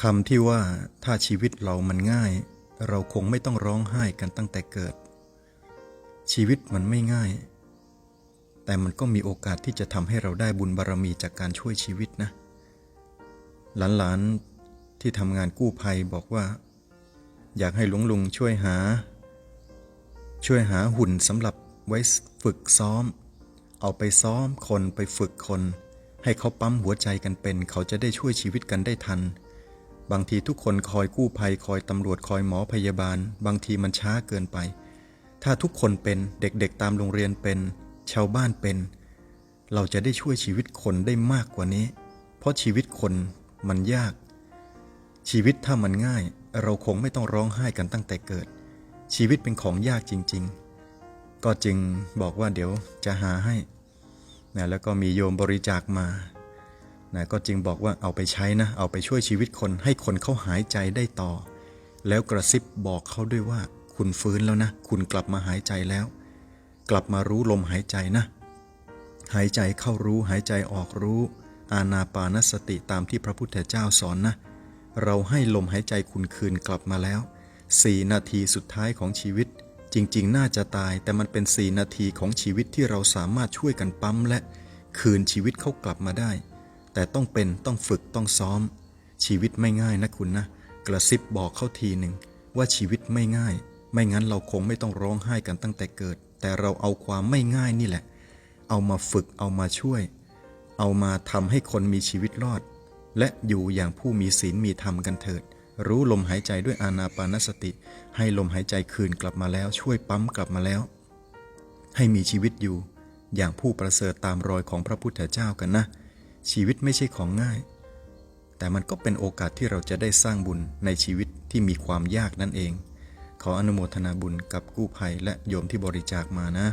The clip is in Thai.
คำที่ว่าถ้าชีวิตเรามันง่าย เราคงไม่ต้องร้องไห้กันตั้งแต่เกิด ชีวิตมันไม่ง่าย แต่มันก็มีโอกาสที่จะทำให้เราได้บุญบารมีจากการช่วยชีวิตนะ หลานๆที่ทำงานกู้ภัยบอกว่า อยากให้หลวงลุงช่วยหา ช่วยหาหุ่นสำหรับไว้ฝึกซ้อม เอาไปซ้อมคนไปฝึกคน ให้เขาปั๊มหัวใจกันเป็น เขาจะได้ช่วยชีวิตกันได้ทัน บางทีทุกคนคอยกู้ภัยคอยตำรวจคอยหมอพยาบาล บางทีมันช้าเกินไป ถ้าทุกคนเป็นเด็กๆตามโรงเรียนเป็น ชาวบ้านเป็น เราจะได้ช่วยชีวิตคนได้มากกว่านี้ เพราะชีวิตคนมันยาก ชีวิตถ้ามันง่าย เราคงไม่ต้องร้องไห้กันตั้งแต่เกิด ชีวิตเป็นของยากจริง ๆ ก็จึงบอกว่าเดี๋ยวจะหาให้นะแล้วก็มีโยมบริจาคมา นะก็จึงบอกว่าเอาไปใช้นะ เอาไปช่วยชีวิตคนให้คนเขาหายใจได้ต่อ แล้วกระซิบบอกเขาด้วยว่า คุณฟื้นแล้วนะ คุณกลับมาหายใจแล้ว กลับมารู้ลมหายใจนะ หายใจเข้ารู้หายใจออกรู้ อานาปานสติตามที่พระพุทธเจ้าสอนนะ เราให้ลมหายใจคุณคืนกลับมาแล้วสี่นาทีสุดท้ายของชีวิต จริง ๆ น่าจะตายแต่มันเป็นสี่นาทีของชีวิตที่เราสามารถช่วยกันปั๊มและคืนชีวิตเขากลับมาได้ แต่ต้องเป็นต้องฝึกต้องซ้อม ชีวิตไม่ง่ายนะคุณนะ กระซิบบอกเขาทีหนึ่งว่าชีวิตไม่ง่าย ไม่งั้นเราคงไม่ต้องร้องไห้กันตั้งแต่เกิด แต่เราเอาความไม่ง่ายนี่แหละ เอามาฝึกเอามาช่วย เอามาทำให้คนมีชีวิตรอด และอยู่อย่างผู้มีศีลมีธรรมกันเถิด รู้ลมหายใจด้วยอานาปานสติ ให้ลมหายใจคืนกลับมาแล้ว ช่วยปั๊มกลับมาแล้ว ให้มีชีวิตอยู่ อย่างผู้ประเสริฐตามรอยของพระพุทธเจ้ากันนะ ชีวิตไม่ใช่ของง่าย แต่มันก็เป็นโอกาสที่เราจะได้สร้างบุญในชีวิตที่มีความยากนั่นเอง ขออนุโมทนาบุญกับกู้ภัยและโยมที่บริจาคมานะ